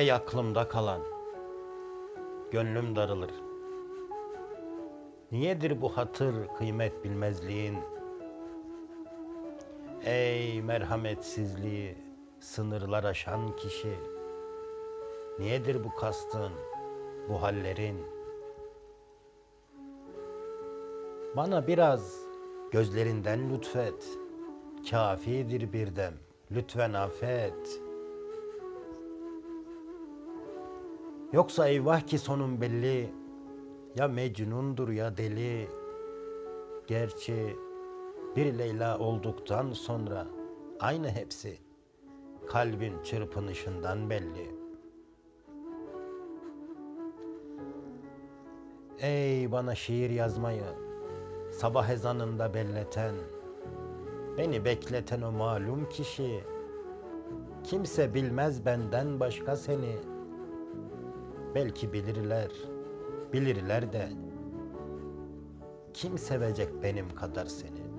Ey aklımda kalan, gönlüm darılır. Niyedir bu hatır kıymet bilmezliğin? Ey merhametsizliği sınırlar aşan kişi. Niyedir bu kastın, bu hallerin? Bana biraz gözlerinden lütfet. Kafidir bir dem, lütfen affet. Yoksa eyvah ki sonun belli. Ya Mecnun'dur ya deli. Gerçi bir Leyla olduktan sonra aynı hepsi kalbin çırpınışından belli. Ey bana şiir yazmayı sabah ezanında belleten, beni bekleten o malum kişi, kimse bilmez benden başka seni. Belki bilirler, bilirler de kim sevecek benim kadar seni?